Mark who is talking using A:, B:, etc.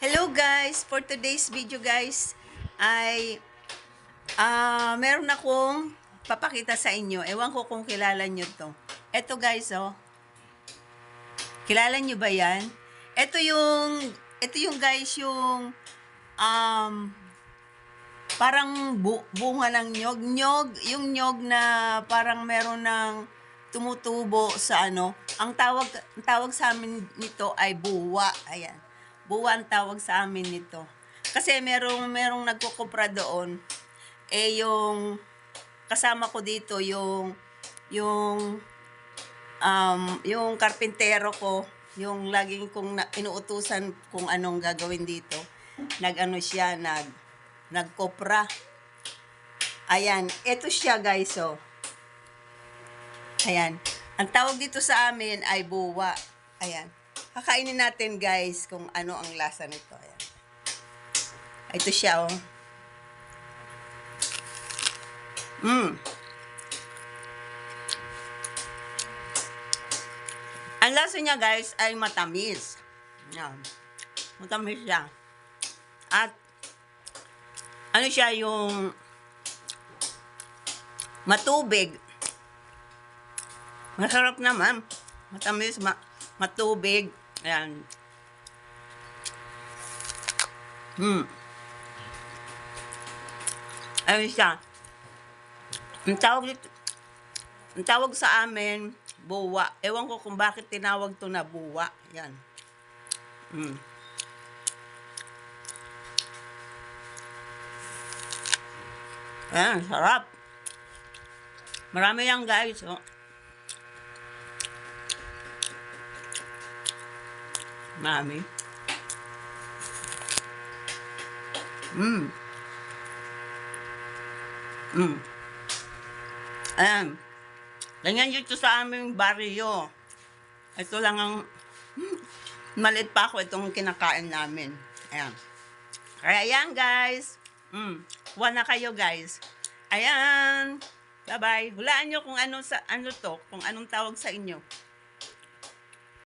A: Hello guys! For today's video guys, ay ah meron akong papakita sa inyo. Ewan ko kung kilala nyo to. Ito guys, oh. Kilala nyo ba yan? Ito yung, ito yung guys, yung um, parang bu- bunga ng nyog. Nyog, yung nyog na parang meron ng tumutubo sa ano. Ang tawag, tawag sa amin nito ay buwa. Ayan. Buwa ang tawag sa amin nito. Kasi merong, merong nagkukupra doon. Eh, yung kasama ko dito, yung, yung, um, yung karpintero ko, yung laging kong na, inuutusan kung anong gagawin dito. Nag-ano siya, nag, nagkopra. Ayan, eto siya guys, oh. Ayan. Ang tawag dito sa amin ay buwa. Ayan. Kakainin natin guys kung ano ang lasa nito. Ayan. Ito siya, oh. Mm. Ang lasa niya guys ay matamis. Yan. Matamis siya. At ano siya yung matubig. Masarap naman. Matamis, ma matubig. Ayan. Hmm. Ayun siya. Ang tawag ang tawag sa amin, buwa. Ewan ko kung bakit tinawag to na buwa. Yan. Hmm. Ayan, sarap. Marami yan guys. Oh. Marami. Mm. Mm. Ayan. Ganyan dito sa aming baryo. Ito lang ang hmm, maliit pa ako itong kinakain namin. Ayan. Kaya yan guys. Mm. Kuha na kayo guys. Ayan. Bye-bye. Hulaan nyo kung ano sa ano to, kung anong tawag sa inyo.